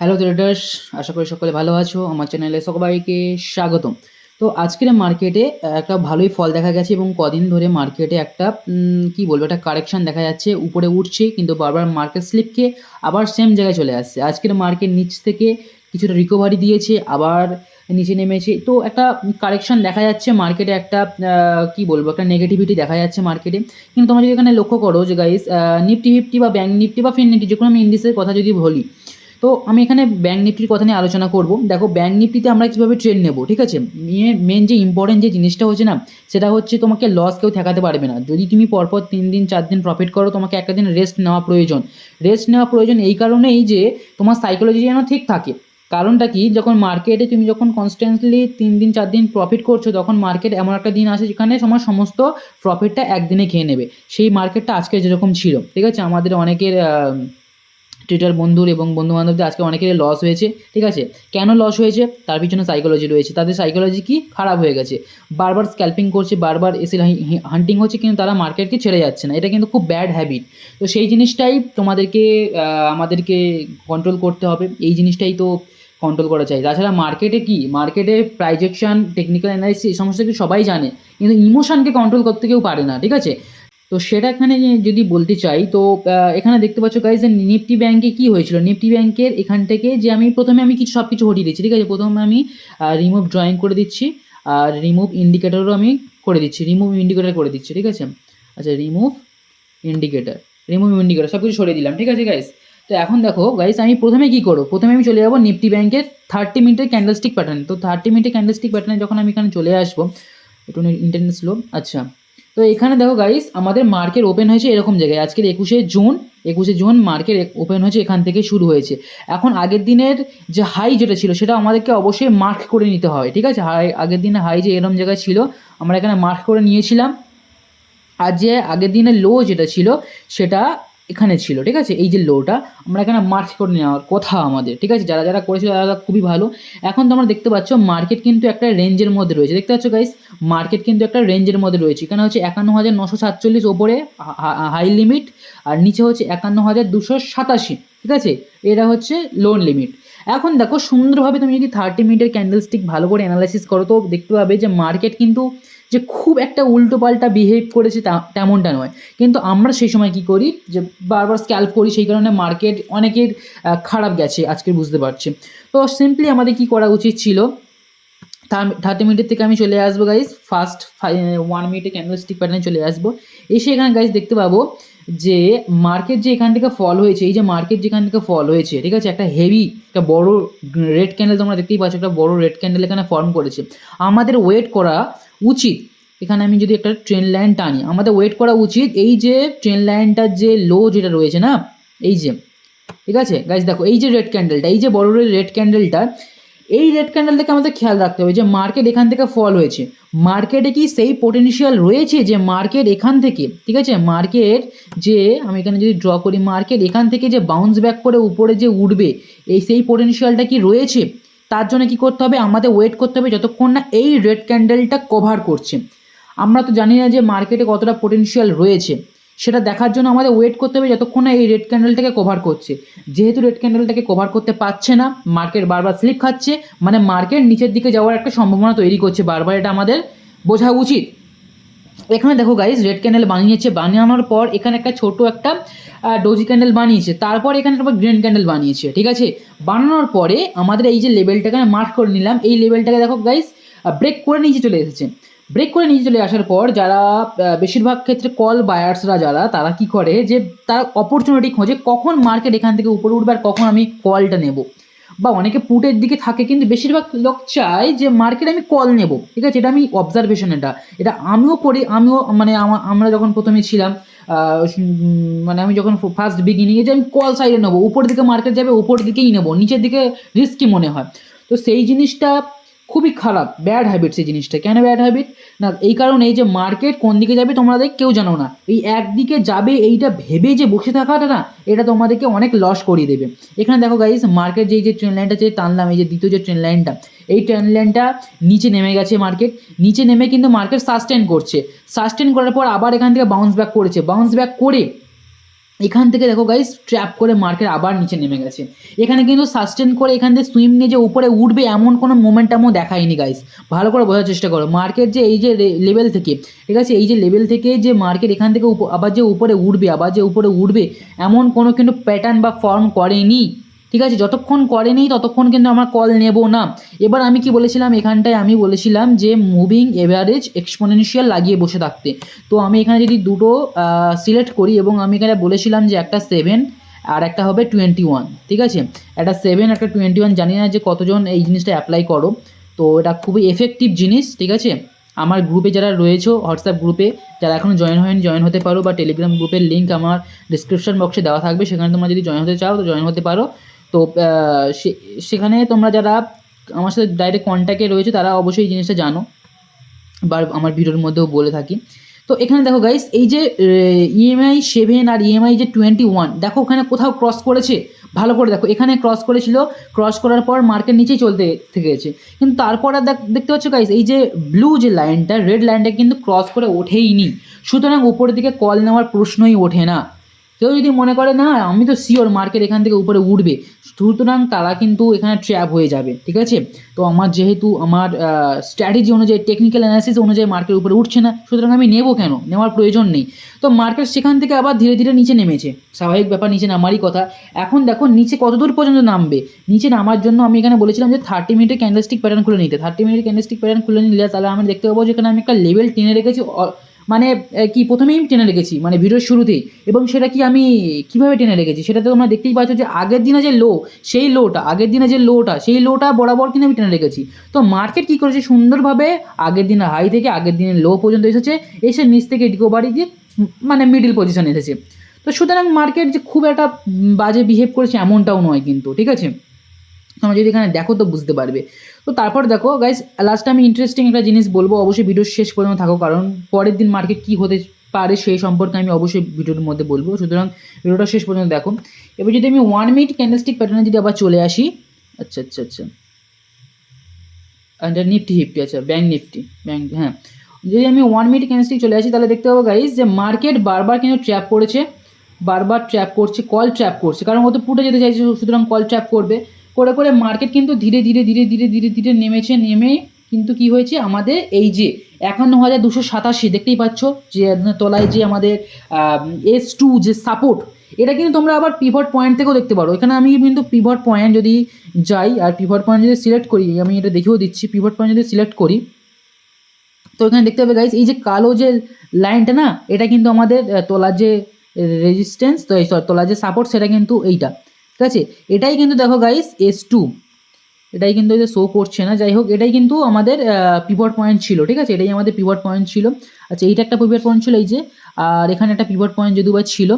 Hello traders আশা করি সকলে ভালো আছো। আমার চ্যানেলে সবাইকে স্বাগতম। তো আজকের মার্কেটে একটা ভালোই ফল দেখা গেছে এবং কদিন ধরে মার্কেটে একটা কি বলব, একটা কারেকশন দেখা যাচ্ছে, উপরে উঠছে, কিন্তু বারবার মার্কেট স্লিপ খেয়ে আবার সেম জায়গায় চলে আসছে। আজকের মার্কেট নিচ থেকে কিছুটা রিকভারি দিয়েছে, আবার নিচে নেমেছে। তো একটা কারেকশন দেখা যাচ্ছে মার্কেটে একটা কি বলব, একটা নেগেটিভিটি দেখা যাচ্ছে মার্কেটে কিন্তু তোমরা যদি এখানে লক্ষ্য করো যে গাইস নিফটি ফিফটি বা ব্যাঙ্ক নিফটি বা ফিন নিফটি যে কোনো আমি ইন্ডিসের কথা যদি বলি তো আমি এখানে ব্যাঙ্ক নিফটির কথা নিয়ে আলোচনা করব। দেখো ব্যাঙ্ক নিফটিতে আমরা কীভাবে ট্রেড নেব, ঠিক আছে? নিয়ে মেন যে ইম্পর্টেন্ট যে জিনিসটা হচ্ছে না, সেটা হচ্ছে তোমাকে লস কেউ ঠেকাতে পারবে না। যদি তুমি পরপর তিন দিন, চার দিন প্রফিট করো, তোমাকে একটা দিন রেস্ট নেওয়া প্রয়োজন। রেস্ট নেওয়া প্রয়োজন এই কারণেই যে তোমার সাইকোলজি যেন ঠিক থাকে। কারণটা কি? যখন মার্কেটে তুমি যখন কনস্ট্যান্টলি তিন দিন, চার দিন প্রফিট করছ, তখন মার্কেট এমন একটা দিন আসে যেখানে তোমার সমস্ত প্রফিটটা একদিনে খেয়ে নেবে। সেই মার্কেটটা আজকে যেরকম ছিল, ঠিক আছে? আমাদের অনেকের ট্রেডার বন্ধুর এবং বন্ধু বান্ধবদের আজকে অনেকের লস হয়েছে, ঠিক আছে? কেন লস হয়েছে? তার পিছনে সাইকোলজি রয়েছে। তাদের সাইকোলজি কি? খারাপ হয়ে গেছে। বারবার স্ক্যাল্পিং করছে, বারবার এসে হান্টিং হচ্ছে, কিন্তু তারা মার্কেটকে ছেড়ে যাচ্ছে না। এটা কিন্তু খুব ব্যাড হ্যাবিট তো সেই জিনিসটাই তোমাদেরকে আমাদেরকে কন্ট্রোল করতে হবে। এই জিনিসটাই তো কন্ট্রোল করা চাই। তাছাড়া মার্কেটে কি? মার্কেটে প্রাইজেকশন টেকনিক্যাল অ্যানালিসিস এই সমস্ত কিছু সবাই জানে। কিন্তু ইমোশনকে কন্ট্রোল করতে কেউ পারে না, ঠিক আছে? তো সেটা এখানে যদি বলতে চাই, তো এখানে দেখতে পাচ্ছ গাইজ যে নিফটি ব্যাংকে কি হয়েছিল? নিফটি ব্যাংকের এখান থেকে যে আমি প্রথমে আমি কিছু সব কিছু হটিয়ে দিচ্ছি, ঠিক আছে? প্রথমে আমি রিমুভ ড্রয়িং করে দিচ্ছি, আর রিমুভ ইন্ডিকেটারও আমি করে দিচ্ছি রিমুভ ইন্ডিকেটার করে দিচ্ছি, ঠিক আছে? আচ্ছা রিমুভ ইন্ডিকেটার রিমুভ ইন্ডিকেটার সব কিছু সরিয়ে দিলাম, ঠিক আছে গাইস তো এখন দেখো গাইস আমি প্রথমে কি করব? প্রথমে আমি চলে যাব নিফটি ব্যাংকের থার্টি মিনিটের ক্যান্ডেলস্টিক প্যাটার্ন তো থার্টি মিনিটের ক্যান্ডেলস্টিক প্যাটার্নে যখন আমি এখানে চলে আসব একটু ইন্টারনেট স্লো আচ্ছা। তো এখানে দেখো গাইস আমাদের মার্কেট ওপেন হয়েছে এরকম জায়গায়। আজকের একুশে জুন একুশে জুন মার্কেট ওপেন হয়েছে, এখান থেকে শুরু হয়েছে। এখন আগের দিনের যে হাই যেটা ছিল, সেটা আমাদেরকে অবশ্যই মার্ক করে নিতে হয় ঠিক আছে? হাই আগের দিনে হাই যে এরকম জায়গায় ছিল, আমরা এখানে মার্ক করে নিয়েছিলাম। আর যে আগের দিনের লো যেটা ছিল, সেটা এখানে ছিল, ঠিক আছে? এই যে লোটা আমরা এখানে মার্ক করে নেওয়ার কথা আমাদের, ঠিক আছে? যারা যারা করেছিল তারা খুবই ভালো। এখন তোমরা দেখতে পাচ্ছ মার্কেট কিন্তু একটা রেঞ্জের মধ্যে রয়েছে। দেখতে পাচ্ছ গাইস মার্কেট কিন্তু একটা রেঞ্জের মধ্যে রয়েছে। এখানে হচ্ছে একান্ন হাজার নশো সাতচল্লিশ ওপরে হাই লিমিট আর নিচে হচ্ছে একান্ন হাজার দুশো সাতাশি, ঠিক আছে? এটা হচ্ছে লোন লিমিট এখন দেখো, সুন্দরভাবে তুমি যদি থার্টি মিনিটের ক্যান্ডেলস্টিক ভালো করে অ্যানালাইসিস করো, তো দেখতে পাবে যে মার্কেট কিন্তু যে খুব একটা উল্টো পাল্টা বিহেভ করেছে তেমনটা নয়। কিন্তু আমরা সেই সময় কি করি? যে বারবার স্ক্যাল্প করি, সেই কারণে মার্কেট অনেকের খারাপ গেছে, আজকে বুঝতে পারছি। তো সিম্পলি আমাদের কি করা উচিত ছিল? থার্টি মিনিটের থেকে আমি চলে আসব গাইজ ফার্স্ট ওয়ান মিনিটে ক্যান্ডেলস্টিক প্যাটার্নে চলে আসব। এসে এখানে গাইজ দেখতে পাবো যে মার্কেট যে এখান থেকে ফল হয়েছে, এই যে মার্কেট যেখান থেকে ফল হয়েছে, ঠিক আছে? একটা হেভি একটা বড় রেড ক্যান্ডেল তোমরা দেখতেই পাচ্ছ, একটা বড় রেড ক্যান্ডেল এখানে ফর্ম করেছে। আমাদের ওয়েট করা উচিত। এখানে আমি যদি একটা ট্রেন লাইন টানি, আমাদের ওয়েট করা উচিত এই যে ট্রেন লাইনটার যে লো যেটা রয়েছে না, এই যে, ঠিক আছে? গাইজ দেখো, এই যে রেড ক্যান্ডেলটা এই যে বড় রেড ক্যান্ডেলটা এই রেড ক্যান্ডেল থেকে আমাদের খেয়াল রাখতে হবে যে মার্কেট এখান থেকে ফল হয়েছে। মার্কেটে কি সেই পোটেনশিয়াল রয়েছে যে মার্কেট এখান থেকে, ঠিক আছে? মার্কেট যে, আমি এখানে যদি ড্র করি মার্কেট এখান থেকে যে বাউন্স ব্যাক করে উপরে যে উঠবে, এই সেই পোটেনশিয়ালটা কি রয়েছে? তার জন্য কি করতে হবে? আমাদের ওয়েট করতে হবে যতক্ষণ না এই রেড ক্যান্ডেলটা কভার করছে। আমরা তো জানি না যে মার্কেটে কতটা পোটেনশিয়াল রয়েছে। সেটা দেখার জন্য আমাদের ওয়েট করতে হবে যতক্ষণ না এই রেড ক্যান্ডেলটাকে কভার করছে। যেহেতু রেড ক্যান্ডেলটাকে কভার করতে পারছে না মার্কেট বারবার স্লিপ খাচ্ছে মানে মার্কেট নিচের দিকে যাওয়ার একটা সম্ভাবনা তৈরি করছে বারবার, এটা আমাদের বোঝা উচিত। এখানে দেখো গাইজ রেড ক্যান্ডেল বানিয়েছে, বানানোর পর এখানে একটা ছোট একটা ডোজি ক্যান্ডেল বানিয়েছে, তারপর এখানে আবার গ্রিন ক্যান্ডেল বানিয়েছে, ঠিক আছে? বানানোর পরে আমাদের এই যে লেভেলটাকে মার্ক করে নিলাম, এই লেভেলটাকে দেখো গাইজ ব্রেক করে নিচে চলে এসেছে। ব্রেক করে নিচে চলে আসার পর যারা বেশিরভাগ ক্ষেত্রে কল বায়ার্সরা যারা, তারা কি করে যে, তারা অপরচুনিটি খোঁজে কখন মার্কেট এখান থেকে উপরে উঠবে আর কখন আমি কলটা নেব। বা অনেকে পুটের দিকে থাকে, কিন্তু বেশিরভাগ লোক চায় যে মার্কেট আমি কল নেব, ঠিক আছে? এটা আমি অবজারভেশন এটা। এটা আমিও করি, আমিও মানে আমা- আমরা যখন প্রথমে ছিলাম মানে আমি যখন ফার্স্ট বিগিনিংয়ে যে, আমি কল সাইডে নেব, উপর দিকে মার্কেট যাবে, উপর দিকেই নেব, নিচের দিকে রিস্কি মনে হয়। তো সেই জিনিসটা খুবই খারাপ ব্যাড হ্যাবিট সেই জিনিসটা। কেন ব্যাড হ্যাবিট না, এই কারণে এই যে মার্কেট কোন দিকে যাবে তোমাদের কেউ জানো না। এই একদিকে যাবে এইটা ভেবে যে বসে থাকাটা না, এটা তোমাদেরকে অনেক লস করিয়ে দেবে। এখানে দেখো গাইস মার্কেট যে যে ট্রেন লাইনটা যে টানলাম, এই যে দ্বিতীয় যে ট্রেন লাইনটা এই ট্রেন লাইনটা নিচে নেমে গেছে মার্কেট নিচে নেমে কিন্তু মার্কেট সাস্টেন করছে। সাস্টেন করার পর আবার এখান থেকে বাউন্স ব্যাক করেছে। বাউন্স ব্যাক করে এখান থেকে দেখো গাইস ট্র্যাপ করে মার্কেট আবার নিচে নেমে গেছে। এখানে কিন্তু সাস্টেন করে এখান থেকে সুইম নিয়ে যে উপরে উঠবে এমন কোনো মোমেন্টামও দেখায়নি গাইস ভালো করে বোঝার চেষ্টা করো। মার্কেট যে এই যে লেভেল থেকে, ঠিক আছে? এই যে লেভেল থেকে যে মার্কেট এখান থেকে আবার যে উপরে উঠবে, আবার যে উপরে উঠবে, এমন কোনো কিন্তু প্যাটার্ন বা ফর্ম করেনি। ঠিক আছে, যতক্ষণ করেনি ততক্ষণ কিন্তু আমরা কল নেব না। এবার আমি কি বলেছিলাম? এখানটায় আমি বলেছিলাম যে মুভিং এভারেজ এক্সপোনেনশিয়াল লাগিয়ে বসে থাকতে। তো আমি এখানে যদি দুটো সিলেক্ট করি এবং আমি এখানে বলেছিলাম যে একটা সেভেন আর একটা হবে টোয়েন্টি ওয়ান ঠিক আছে? একটা সেভেন একটা টোয়েন্টি ওয়ান জানি না যে কতজন এই জিনিসটা অ্যাপ্লাই করো। তো এটা খুবই এফেক্টিভ জিনিস, ঠিক আছে? আমার গ্রুপে যারা রয়েছে হোয়াটসঅ্যাপ গ্রুপে যারা এখনও জয়েন হয়নি জয়েন হতে পারো বা টেলিগ্রাম গ্রুপের লিঙ্ক আমার ডিসক্রিপশন বক্সে দেওয়া থাকবে। সেখানে তোমরা যদি জয়েন হতে চাও, তো জয়েন হতে পারো। তো সেখানে তোমরা যারা আমার সাথে ডাইরেক্ট কন্ট্যাক্টে রয়েছে, তারা অবশ্যই এই জিনিসটা জানো বা আমার ভিডিওর মধ্যেও বলে থাকি। তো, এখানে দেখো গাইস এই যে ইএমআই সেভেন আর ইএমআই যে টোয়েন্টি ওয়ান দেখো ওখানে কোথাও ক্রস করেছে? ভালো করে দেখো, এখানে ক্রস করেছিল ক্রস করার পর মার্কেট নিচেই চলতে থেকে গেছে। কিন্তু তারপর আর দেখ- দেখতে পাচ্ছ গাইস এই যে ব্লু যে লাইনটা রেড লাইনটা কিন্তু ক্রস করে ওঠেইনি সুতরাং উপরের দিকে কল নেওয়ার প্রশ্নই ওঠে না। কেউ যদি মনে করে, না, আমি তো শিওর মার্কেট এখান থেকে উপরে উঠবে। সুতরাং তারা কিন্তু এখানে ট্র্যাপ হয়ে যাবে, ঠিক আছে? তো আমার যেহেতু আমার স্ট্র্যাটেজি অনুযায়ী টেকনিক্যাল অ্যানালিসিস অনুযায়ী মার্কেট উপরে উঠছে না, সুতরাং আমি নেব কেন? নেওয়ার প্রয়োজন নেই। তো মার্কেট সেখান থেকে আবার ধীরে ধীরে নিচে নেমেছে। স্বাভাবিক ব্যাপার, নিচে নামারই কথা। এখন দেখো, নিচে কত দূর পর্যন্ত নামবে? নিচে নামার জন্য আমি এখানে বলেছিলাম যে থার্টি মিনিটের ক্যান্ডেলস্টিক প্যাটার্ন খুলে নিতে। থার্টি মিনিটের ক্যান্ডেলস্টিক প্যাটার্ন খুলে নিলে তাহলে আমি দেখতে পাবো যে এখানে আমি একটা লেভেল টেনে রেখেছি মানে কি প্রথমেই টেনে রেখেছি মানে ভিডিওর শুরুতেই। এবং সেটা কি আমি কীভাবে টেনে রেখেছি সেটা তো তোমরা দেখতেই পাচ্ছ যে আগের দিনে যে লো সেই লোটা আগের দিনে যে লোটা সেই লোটা বরাবর কিন্তু আমি টেনে রেখেছি তো মার্কেট কী করেছে? সুন্দরভাবে আগের দিনের হাই থেকে আগের দিনের লো পর্যন্ত এসেছে, এসে নিচ থেকে রিকভারি দিয়ে মানে মিডিল পজিশন এসেছে। তো সুতরাং মার্কেট যে খুব একটা বাজে বিহেভ করেছে এমনটাও নয় কিন্তু, ঠিক আছে? তোমরা যদি এখানে দেখো তো বুঝতে পারবে। তো তারপর দেখো গাইস লাস্টে আমি ইন্টারেস্টিং একটা জিনিস বলব, অবশ্যই ভিডিওর শেষ পর্যন্ত থাকো, কারণ পরের দিন মার্কেট কী হতে পারে সেই সম্পর্কে আমি অবশ্যই ভিডিওর মধ্যে বলব। সুতরাং ভিডিওটা শেষ পর্যন্ত দেখো। এবার যদি আমি ওয়ান মিনিট ক্যান্ডেলস্টিক প্যাটার্নে যদি আবার চলে আসি আচ্ছা আচ্ছা আচ্ছা। আচ্ছা নিফটি ফিফটি আচ্ছা ব্যাঙ্ক নিফটি ব্যাঙ্ক হ্যাঁ। যদি আমি ওয়ান মিনিট ক্যান্ডেলস্টিক চলে আসি, তাহলে দেখতে পাবো গাইস যে মার্কেট বারবার কিন্তু ট্র্যাপ করেছে, বারবার ট্র্যাপ করছে কল ট্র্যাপ করছে, কারণ ও তো পুটে যেতে চাইছে, সুতরাং কল ট্র্যাপ করবে। করে করে মার্কেট কিন্তু ধীরে ধীরে ধীরে ধীরে ধীরে ধীরে নেমেছে, নেমে কিন্তু কি হয়েছে আমাদের এই যে একান্ন হাজার দুশো সাতাশি দেখতেই পাচ্ছ যে তলায় যে আমাদের এস টু যে সাপোর্ট এটা কিন্তু তোমরা আবার পিভট পয়েন্ট থেকেও দেখতে পারো। এখানে আমি কিন্তু পিভট পয়েন্ট যদি যাই আর পিভট পয়েন্ট যদি সিলেক্ট করি, আমি এটা দেখেও দিচ্ছি পিভট পয়েন্ট যদি সিলেক্ট করি, তো এখানে দেখতে পাবে গাইস এই যে কালো যে লাইনটা না, এটা কিন্তু আমাদের তোলার যে রেজিস্ট্যান্স তো এই তোলার যে সাপোর্ট সেটা কিন্তু এইটা। ঠিক আছে? এটাই কিন্তু দেখো গাইস এস টু এটাই কিন্তু যে শো করছে না, যাই হোক, এটাই কিন্তু আমাদের পিভট পয়েন্ট ছিল, ঠিক আছে? এটাই আমাদের পিভট পয়েন্ট ছিল। আচ্ছা এইটা একটা পিভট পয়েন্ট ছিল, এই যে, আর এখানে একটা পিভট পয়েন্ট যদিও বা ছিল,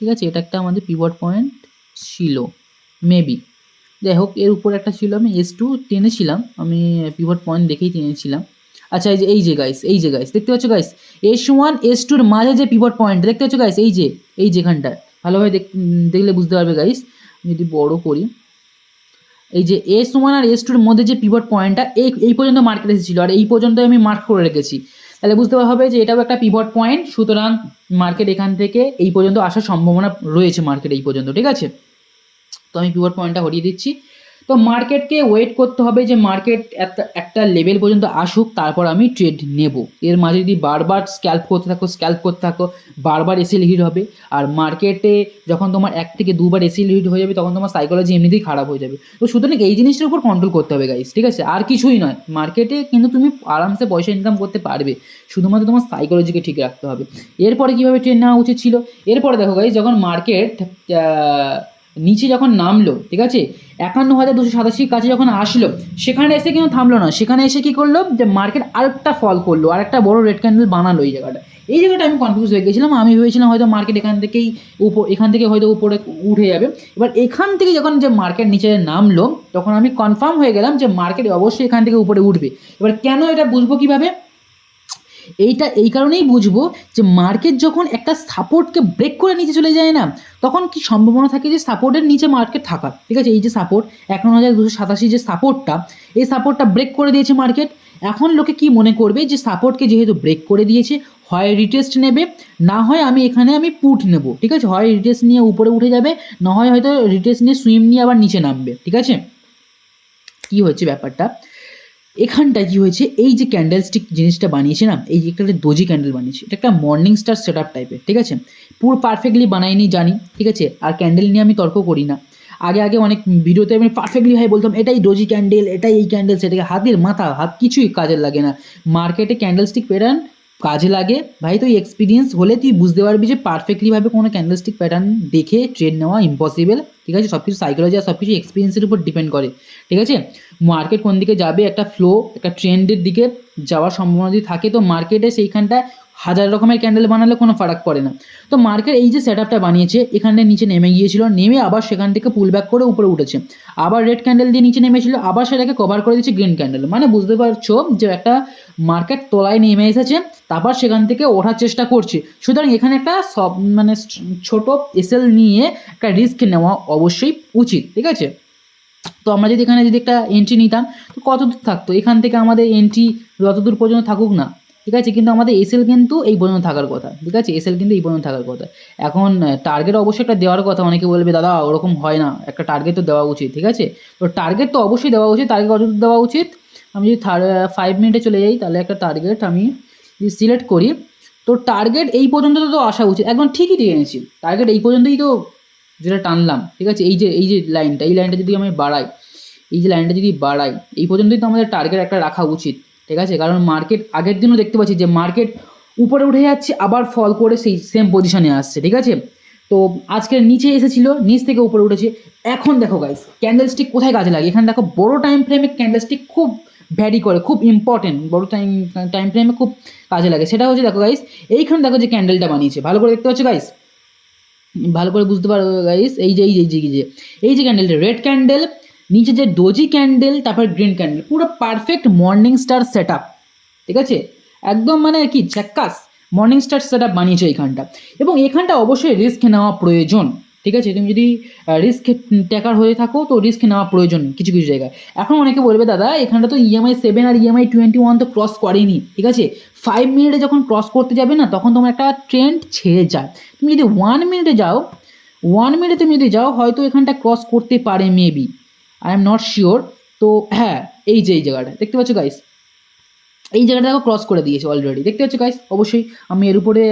ঠিক আছে? এটা একটা আমাদের পিভট পয়েন্ট ছিল মেবি যাই হোক, এর উপর একটা ছিল, আমি এস টু টেনেছিলাম, আমি পিভট পয়েন্ট দেখেই টেনেছিলাম। আচ্ছা এই যে এই যে গাইস এই যে গাইস দেখতে পাচ্ছ গাইস এস ওয়ান এস টুর মাঝে যে পিভট পয়েন্ট দেখতে পাচ্ছ গাইস এই যে, এই যেখানটা ভালোভাবে দেখ- দেখলে বুঝতে পারবে গাইস যদি বড় করি, এই যে এস ওয়ান আর এস টুর মধ্যে যে পিভট পয়েন্টটা এই এই পর্যন্ত মার্ক এসেছিল আর এই পর্যন্ত আমি মার্ক করে রেখেছি। তাহলে বুঝতে হবে যে এটাও একটা পিভট পয়েন্ট সুতরাং মার্কেট এখান থেকে এই পর্যন্ত আসার সম্ভাবনা রয়েছে মার্কেট এই পর্যন্ত, ঠিক আছে? তো আমি পিভট পয়েন্টটা হরিয়ে দিচ্ছি। তো মার্কেটকে ওয়েট করতে হবে যে মার্কেট একটা লেভেল পর্যন্ত আসুক, তারপর আমি ট্রেড নেব। এর মাঝে যদি বারবার স্ক্যাল্প করতে থাকো স্ক্যাল্প করতে থাকো, বারবার এসিল হিট হবে, আর মার্কেটে যখন তোমার এক থেকে দুবার এসিল হিট হয়ে যাবে, তখন তোমার সাইকোলজি এমনিতেই খারাপ হয়ে যাবে। তো সুতরাং এই জিনিসটার উপর কন্ট্রোল করতে হবে গাইস ঠিক আছে? আর কিছুই নয়। মার্কেটে কিন্তু তুমি আরামসে পয়সা ইনকাম করতে পারবে, শুধুমাত্র তোমার সাইকোলজিকে ঠিক রাখতে হবে। এরপরে কীভাবে ট্রেড নেওয়া উচিত ছিল? এরপরে দেখো গাইস যখন মার্কেট নিচে যখন নামলো, ঠিক আছে? একান্ন হাজার দুশো সাতাশির কাছে যখন আসলো, সেখানে এসে কিন্তু থামলো না। সেখানে এসে কি করল? যে মার্কেট আরেকটা ফল করল, আরেকটা বড় রেড ক্যান্ডেল বানালো এই জায়গাটা। এই জায়গাটা আমি কনফিউজ হয়ে গেছিলাম। আমি ভেবেছিলাম হয়তো মার্কেট এখান থেকেই উপর, এখান থেকে হয়তো উপরে উঠে যাবে। এবার এখান থেকে যখন যে মার্কেট নিচে নামলো, তখন আমি কনফার্ম হয়ে গেলাম যে মার্কেট অবশ্যই এখান থেকে উপরে উঠবে। এবার কেন এটা বুঝব কীভাবে? এইটা, এই কারণেই বুঝব যে মার্কেট যখন একটা সাপোর্টকে ব্রেক করে নিচে চলে যায় না, তখন কি সম্ভাবনা থাকে যে সাপোর্টের নিচে মার্কেট থাকা? ঠিক আছে, এই যে সাপোর্ট একান্ন হাজার দুশো সাতাশি যে সাপোর্টটা এই সাপোর্টটা ব্রেক করে দিয়েছে মার্কেট এখন লোকে কি মনে করবে যে সাপোর্টকে যেহেতু ব্রেক করে দিয়েছে, হয় রিটেস্ট নেবে, না হয় আমি এখানে আমি পুট নেব, ঠিক আছে? হয় রিটেস্ট নিয়ে উপরে উঠে যাবে, না হয় হয়তো রিটেস্ট নিয়ে সুইম নিয়ে আবার নিচে নামবে, ঠিক আছে? কি হচ্ছে ব্যাপারটা? এখানটায় কি হয়েছে? এই যে ক্যান্ডেল স্টিক জিনিসটা বানিয়েছে না, এই একটা দোজি ক্যান্ডেল বানিয়েছে, এটা একটা মর্নিং স্টার সেট আপ টাইপের ঠিক আছে? পুরো পারফেক্টলি বানাইনি জানি, ঠিক আছে? আর ক্যান্ডেল নিয়ে আমি তর্ক করি না। আগে আগে অনেক ভিডিওতে আমি পারফেক্টলি ভাই বলতাম, এটাই ডোজি ক্যান্ডেল এটাই এই ক্যান্ডেল সেটাকে হাতের মাথা, হাত কিছুই কাজে লাগে না। মার্কেটে ক্যান্ডেল স্টিক প্যাটার্ন কাজে লাগে। ভাই তুই এক্সপিরিয়েন্স হলে তুই বুঝতে পারবি যে পারফেক্টলিভাবে কোনো ক্যান্ডেলস্টিক প্যাটার্ন দেখে ট্রেড নেওয়া ইম্পসিবল ঠিক আছে? সব কিছু সাইকোলজি আর সব কিছু এক্সপিরিয়েন্সের উপর ডিপেন্ড করে, ঠিক আছে? মার্কেট কোন দিকে যাবে? একটা ফ্লো একটা ট্রেন্ডের দিকে যাওয়ার সম্ভাবনা যদি থাকে, তো মার্কেটে সেইখানটা হাজার রকমের ক্যান্ডেল বানালে কোনো ফারাক পড়ে না। তো মার্কেট এই যে সেট আপটা বানিয়েছে, এখানে নিচে নেমে গিয়েছিল, নেমে আবার সেখান থেকে পুল ব্যাক করে উপরে উঠেছে। আবার রেড ক্যান্ডেল দিয়ে নিচে নেমেছিল, আবার সেটাকে কভার করে দিচ্ছে গ্রিন ক্যান্ডেল মানে বুঝতে পারছ যে একটা মার্কেট তলায় নেমে এসেছে, তারপর সেখান থেকে ওঠার চেষ্টা করছে। সুতরাং এখানে একটা সব মানে ছোট এসএল নিয়ে একটা রিস্ক নেওয়া অবশ্যই উচিত, ঠিক আছে? তো আমরা যদি এখানে যদি একটা এন্ট্রি নিতাম, তো কত দূর থাকতো? এখান থেকে আমাদের এন্ট্রি যত দূর পর্যন্ত থাকুক না ঠিক আছে? কিন্তু আমাদের এসএল কিন্তু এই পর্যন্ত থাকার কথা। ঠিক আছে? এসএল কিন্তু এই পর্যন্ত থাকার কথা। এখন টার্গেট অবশ্যই একটা দেওয়ার কথা। অনেকে বলবে, দাদা, ওরকম হয় না। একটা টার্গেট তো দেওয়া উচিত। ঠিক আছে? তো টার্গেট তো অবশ্যই দেওয়া উচিত। টার্গেট কত দেওয়া উচিত? আমি যদি থার্ড ফাইভ মিনিটে চলে যাই, তাহলে একটা টার্গেট আমি যদি সিলেক্ট করি, তো টার্গেট এই পর্যন্ত তো আসা উচিত। একদম ঠিকই দিয়ে এনেছি। টার্গেট এই পর্যন্তই তো যেটা টানলাম। ঠিক আছে? এই যে এই যে লাইনটা এই লাইনটা যদি আমি বাড়াই, এই যে লাইনটা যদি বাড়াই, এই পর্যন্তই তো আমাদের টার্গেট একটা রাখা উচিত। ঠিক আছে? কারণ মার্কেট আগের দিনও দেখতে পাচ্ছি যে মার্কেট উপরে উঠে যাচ্ছে, আবার ফল করে সেই সেম পজিশনে আসছে, ঠিক আছে? তো আজকের নিচে এসেছিল, নিচ থেকে উপরে উঠেছে। এখন দেখো গাইস ক্যান্ডেল স্টিক কোথায় কাজে লাগে? এখানে দেখো বড় টাইম ফ্রেমে ক্যান্ডেল স্টিক খুব ভ্যারি করে, খুব ইম্পর্টেন্ট বড় টাইম টাইম ফ্রেমে খুব কাজে লাগে। সেটা হচ্ছে দেখো গাইস এইখানে দেখো যে ক্যান্ডেলটা বানিয়েছে। ভালো করে দেখতে পাচ্ছ গাইস ভালো করে বুঝতে পারো গাইস এই যে এই যে এই যে এই যে এই যে ক্যান্ডেলটা রেড ক্যান্ডেল নিচে যে ডোজি ক্যান্ডেল তারপর গ্রিন ক্যান্ডেল পুরো পারফেক্ট মর্নিং স্টার সেট ঠিক আছে? একদম মানে কি চ্যাক্কাস মর্নিং স্টার সেট বানিয়েছো এইখানটা। এবং এখানটা অবশ্যই রিস্ক নেওয়া প্রয়োজন, ঠিক আছে? তুমি যদি রিস্ক ট্যাকার হয়ে থাকো, তো রিস্ক নেওয়া প্রয়োজন কিছু কিছু জায়গায়। এখন অনেকে বলবে, দাদা, এখানটা তো E ইএমআই সেভেন আর ইএমআই টোয়েন্টি ওয়ান তো ক্রস করেনি, ঠিক আছে? ফাইভ মিনিটে যখন ক্রস করতে যাবে না, তখন তোমার একটা ট্রেন্ড ছেড়ে যায়। তুমি যদি ওয়ান মিনিটে যাও ওয়ান মিনিটে তুমি যদি যাও, হয়তো এখানটা ক্রস করতে পারে maybe I am not sure তো হ্যাঁ এই যে, এই জায়গাটা, দেখতে পাচ্ছ গাইস এই জায়গাটা দেখো ক্রস করে দিয়েছে অলরেডি দেখতে পাচ্ছ গাইস অবশ্যই আমি এর উপরে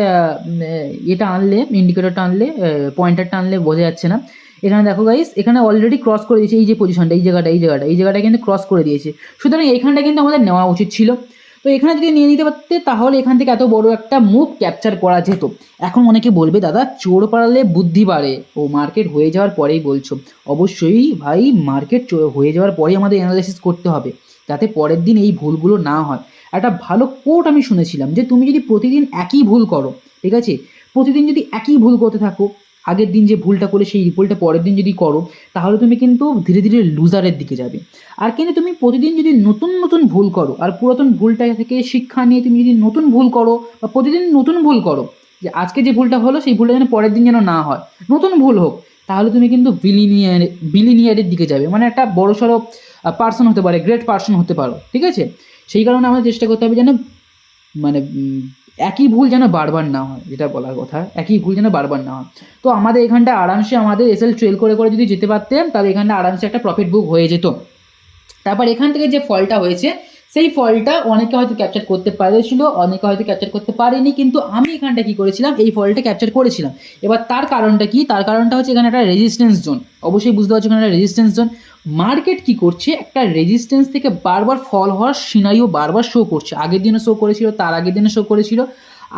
এটা আনলে ইন্ডিকেটরটা আনলে পয়েন্টারটা আনলে বোঝা যাচ্ছে না। এখানে দেখো গাইস এখানে অলরেডি ক্রস করে দিয়েছে, এই যে পজিশনটা এই জায়গাটা এই জায়গাটা এই জায়গাটা কিন্তু ক্রস করে দিয়েছে। সুতরাং এইখানটা কিন্তু আমাদের নেওয়া উচিত ছিল। তো এখানে যদি নিয়ে নিতে পারতে, তাহলে এখান থেকে এত বড় একটা মুভ ক্যাপচার করা যেত। এখন অনেকে বলবে, দাদা, চোর পাড়ালে বুদ্ধি বাড়ে। ও মার্কেট হয়ে যাওয়ার পরেই বলছো। অবশ্যই ভাই মার্কেট হয়ে যাওয়ার পরেই আমাদের অ্যানালাইসিস করতে হবে, যাতে পরের দিন এই ভুলগুলো না হয়। একটা ভালো কোট আমি শুনেছিলাম যে, তুমি যদি প্রতিদিন একই ভুল করো, ঠিক আছে? প্রতিদিন যদি একই ভুল করতে থাকো আগের দিন যে ভুলটা করে সেই ভুলটা পরের দিন যদি করো, তাহলে তুমি কিন্তু ধীরে ধীরে লুজারের দিকে যাবে। আর কিন্তু তুমি প্রতিদিন যদি নতুন নতুন ভুল করো, আর পুরাতন ভুলটা থেকে শিক্ষা নিয়ে তুমি যদি নতুন ভুল করো, বা প্রতিদিন নতুন ভুল করো, যে আজকে যে ভুলটা হলো সেই ভুলটা যেন পরের দিন যেন না হয়, নতুন ভুল হোক, তাহলে তুমি কিন্তু বিলিনিয়ার বিলিনিয়ারের দিকে যাবে। মানে একটা বড় সড়ো পার্সন হতে পারে গ্রেট পার্সন হতে পারো, ঠিক আছে? সেই কারণে আমাদের চেষ্টা করতে হবে যেন মানে একই ভুল যেন বারবার না হয়, যেটা বলার কথা, একই ভুল যেন বারবার না হয়। তো আমাদের এখানটা আরামসে আমাদের এসএল ট্রেল করে করে যদি যেতে পারতেন, তাহলে এখানটা আরামসে একটা প্রফিট বুক হয়ে যেত। তারপর এখান থেকে যে ফলটা হয়েছে, সেই ফলটা অনেকে হয়তো ক্যাপচার করতে পেরেছিল, অনেকে হয়তো ক্যাপচার করতে পারেনি, কিন্তু আমি এখানটা কি করেছিলাম? এই ফলটা ক্যাপচার করেছিলাম। এবার তার কারণটা কি? তার কারণটা হচ্ছে এখানে একটা রেজিস্ট্যান্স জোন অবশ্যই বুঝতে পারছ এখানে একটা রেজিস্ট্যান্স জোন মার্কেট কি করছে? একটা রেজিস্ট্যান্স থেকে বারবার ফল হওয়ার সিনারিও বারবার শো করছে। আগের দিনে শো করেছিল, তার আগের দিনও শো করেছিল।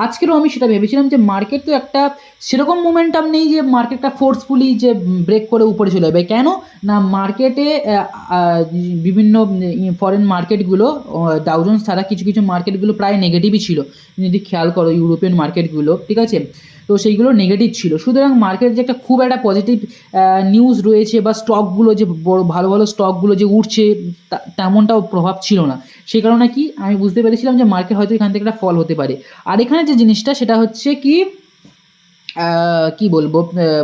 আজকেরও আমি সেটা ভেবেছিলাম যে মার্কেট তো একটা সেরকম মোমেন্টাম নেই যে মার্কেটটা ফোর্সফুলি যে ব্রেক করে উপরে চলে যাবে। কেন? না মার্কেটে বিভিন্ন ফরেন মার্কেটগুলো ডাউজন্স ছাড়া কিছু কিছু মার্কেটগুলো প্রায় নেগেটিভই ছিল। যদি খেয়াল করো ইউরোপিয়ান মার্কেটগুলো ঠিক আছে? তো সেইগুলো নেগেটিভ ছিল। সুতরাং মার্কেট যে একটা খুব একটা পজিটিভ নিউজ রয়েছে বা স্টকগুলো যে বড়, ভালো ভালো স্টকগুলো যে উঠছে তেমনটাও প্রভাব ছিল না। সেই কারণে কি? আমি বুঝতে পেরেছিলাম যে মার্কেট হয়তো এখান থেকে একটা ফল হতে পারে। আর এখানে যে জিনিসটা, সেটা হচ্ছে কি? কি বলব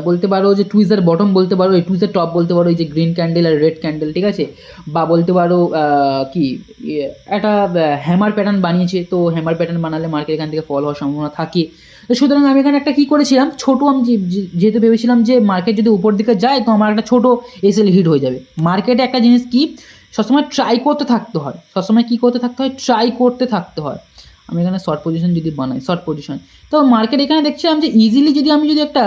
বলতে পারো যে টুইজার বটম বলতে পারো এই টুইজার টপ বলতে পারো এই যে গ্রিন ক্যান্ডেল আর রেড ক্যান্ডেল ঠিক আছে? বা বলতে পারো কি ইয়ে, একটা হ্যামার প্যাটার্ন বানিয়েছে তো হ্যামার প্যাটার্ন বানালে মার্কেট এখান থেকে ফল হওয়ার সম্ভাবনা থাকে। তো সুতরাং আমি এখানে একটা কী করেছিলাম ছোটো আমি যেহেতু ভেবেছিলাম যে মার্কেট যদি উপর দিকে যায় তো আমার একটা ছোটো এসএল হিট হয়ে যাবে। মার্কেটে একটা জিনিস কি সবসময় ট্রাই করতে থাকতে হয়। সবসময় কী করতে থাকতে হয়? ট্রাই করতে থাকতে হয়। আমি এখানে শর্ট পজিশন যদি বানাই শর্ট পজিশন তো মার্কেট এখানে দেখছিলাম যে ইজিলি যদি আমি যদি একটা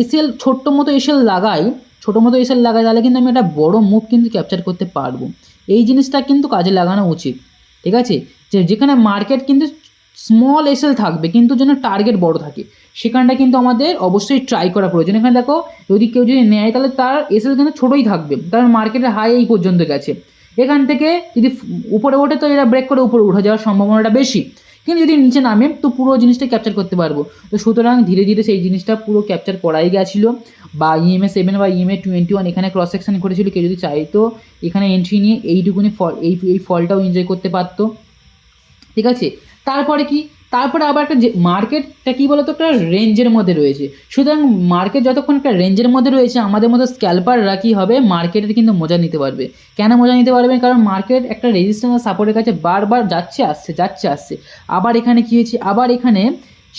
এসএল ছোট্ট মতো এসএল লাগাই, ছোটো মতো এসএল লাগাই, তাহলে কিন্তু আমি একটা বড় মুভ কিন্তু ক্যাপচার করতে পারব। এই জিনিসটা কিন্তু কাজে লাগানো উচিত, ঠিক আছে? যে যেখানে মার্কেট কিন্তু স্মল এসএল থাকবে, কিন্তু যেন টার্গেট বড় থাকে, সেখানটা কিন্তু আমাদের অবশ্যই ট্রাই করা প্রয়োজন। এখানে দেখো, যদি কেউ যদি নেয়, তাহলে তার এসএল কিন্তু ছোটোই থাকবে কারণ মার্কেটের হাই এই পর্যন্ত গেছে। এখান থেকে যদি উপরে ওঠে তো এরা ব্রেক করে উপরে উঠে যাওয়ার সম্ভাবনাটা বেশি। কিন্তু যদি নিচে নামে, তো পুরো জিনিসটা ক্যাপচার করতে পারব। তো সুতরাং ধীরে ধীরে সেই জিনিসটা পুরো ক্যাপচার করাই গেছিল। বা E ইএমএ সেভেন বা ইএমএ টোয়েন্টি ওয়ান এখানে ক্রস সেকশন করেছিল। কেউ যদি চাইতো এখানে এন্ট্রি নিয়ে এইটুকুনি ফল, এই এই ফলটাও এনজয় করতে পারতো। ঠিক আছে? তারপরে কি? তারপরে আবার একটা মার্কেটটা কী বলতো, একটা রেঞ্জের মধ্যে রয়েছে। সুতরাং মার্কেট যতক্ষণ একটা রেঞ্জের মধ্যে রয়েছে, আমাদের মতো স্ক্যালপাররা কী হবে মার্কেটের কিন্তু মজা নিতে পারবে। কেন মজা নিতে পারবে? কারণ মার্কেট একটা রেজিস্ট্যান্স সাপোর্টের কাছে বারবার যাচ্ছে, আসছে যাচ্ছে, আসছে। আবার এখানে কী হয়েছে? আবার এখানে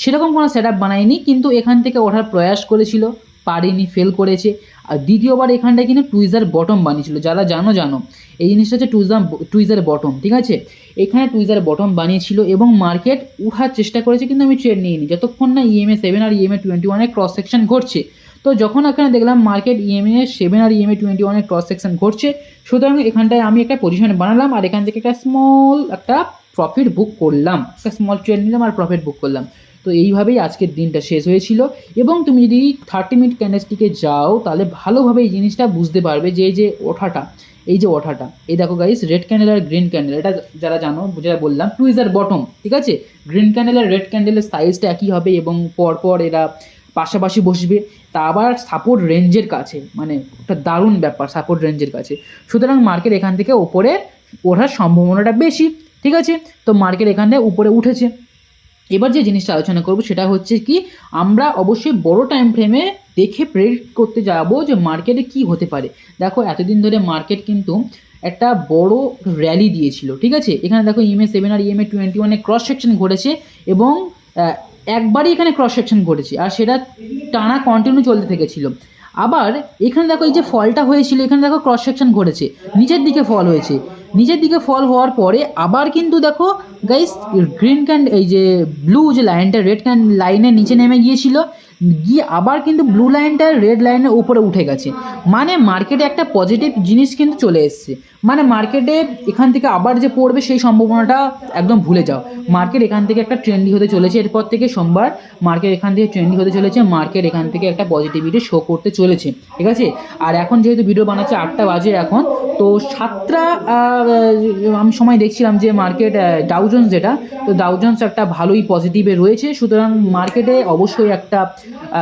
সেরকম কোনো সেট আপ বানায়নি, কিন্তু এখান থেকে ওঠার প্রয়াস করেছিল। পারেনি ফেল করেছে। আর দ্বিতীয়বার এখানটায় কিন্তু টুইজার বটম বানিয়েছিল। যারা জানো জানো। এই জিনিসটা হচ্ছে টুইজার টুইজার বটম ঠিক আছে? এখানে টুইজার বটম বানিয়েছিল এবং মার্কেট উঠার চেষ্টা করেছে, কিন্তু আমি ট্রেড নিইনি যতক্ষণ না E ইএমএ সেভেন আর ইএমএ টোয়েন্টি ওয়ানের ক্রস সেকশন ঘটছে, তো যখন এখানে দেখলাম মার্কেট ইএমএ সেভেন আর ইএমএ টোয়েন্টি ওয়ানের ক্রস সেকশন ঘটছে, সুতরাং এখানটায় আমি একটা পজিশন বানালাম আর এখান থেকে একটা স্মল একটা প্রফিট বুক করলাম। একটা স্মল ট্রেড নিলাম আর প্রফিট বুক করলাম। তো এইভাবেই আজকের দিনটা শেষ হয়েছিল। এবং তুমি যদি থার্টি মিনিট ক্যান্ডেলস্টিকে যাও, তাহলে ভালোভাবে এই জিনিসটা বুঝতে পারবে যে যে ওঠাটা, এই যে ওঠাটা, এই দেখো গাইস রেড ক্যান্ডেল আর গ্রিন ক্যান্ডেল এটা যারা জানো যেটা বললাম টুইজার বটম ঠিক আছে? গ্রিন ক্যান্ডেল আর রেড ক্যান্ডেলের সাইজটা একই হবে এবং পরপর এরা পাশাপাশি বসবে। তা আবার সাপোর্ট রেঞ্জের কাছে মানে একটা দারুণ ব্যাপার সাপোর্ট রেঞ্জের কাছে। সুতরাং মার্কেট এখান থেকে ওপরে ওঠার সম্ভাবনাটা বেশি, ঠিক আছে? তো মার্কেট এখান থেকে উপরে উঠেছে। এবার যে জিনিসটা আলোচনা করব সেটা হচ্ছে কি, আমরা অবশ্যই বড় টাইম ফ্রেমে দেখে প্রেডিক্ট করতে যাব যে মার্কেটে কি হতে পারে। দেখো, এতদিন ধরে মার্কেট কিন্তু একটা বড় র্যালি দিয়েছিল, ঠিক আছে? এখানে দেখো ইএমএ সেভেন আর ইএমএ টোয়েন্টি ওয়ানে ক্রস সেকশন ঘটেছে এবং একবারই এখানে ক্রস সেকশন ঘটেছে, আর সেটা টানা কন্টিনিউ চলতে থেকেছিল। আবার এখানে দেখো এই যে ফলটা হয়েছিল, এখানে দেখো ক্রস সেকশন ঘটেছে, নিচের দিকে ফল হয়েছে। নিচের দিকে ফল হওয়ার পরে আবার কিন্তু দেখো গাইস গ্রিন ক্যান্ড এই যে ব্লু যে লাইনটা রেড ক্যান্ড লাইনের নিচে নেমে গিয়েছিল, গিয়ে আবার কিন্তু ব্লু লাইনটা রেড লাইনের উপরে উঠে গেছে। মানে মার্কেটে একটা পজিটিভ জিনিস কিন্তু চলে এসছে। মানে মার্কেটে এখান থেকে আবার যে পড়বে সেই সম্ভাবনাটা একদম ভুলে যাও। মার্কেট এখান থেকে একটা ট্রেন্ডি হতে চলেছে, এরপর থেকে সোমবার মার্কেট এখান থেকে ট্রেন্ডি হতে চলেছে মার্কেট এখান থেকে একটা পজিটিভিটি শো করতে চলেছে, ঠিক আছে? আর এখন যেহেতু ভিডিও বানাচ্ছে আটটা বাজে এখন, তো সাতটা আমি সময় দেখছিলাম যে মার্কেট ডাউজন্স যেটা, তো ডাউজন্স একটা ভালোই পজিটিভে রয়েছে, সুতরাং মার্কেটে অবশ্যই একটা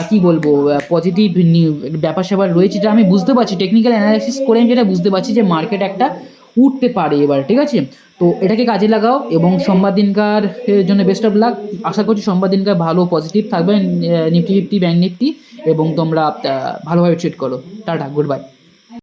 কি বলব পজিটিভ ব্যাপার স্যাপার রয়েছে, যেটা আমি বুঝতে পারছি। টেকনিক্যাল অ্যানালাইসিস করে আমি যেটা বুঝতে পারছি যে মার্কেট একটা উঠতে পারে এবার, ঠিক আছে? তো এটাকে কাজে লাগাও এবং সোমবার দিনকার জন্য বেস্ট অফ লাক আশা করছি সোমবার দিনকার ভালো পজিটিভ থাকবে নিফটি, ফিফটি, ব্যাঙ্ক নিফটি এবং তোমরা ভালোভাবে ট্রিট করো। Tata good bye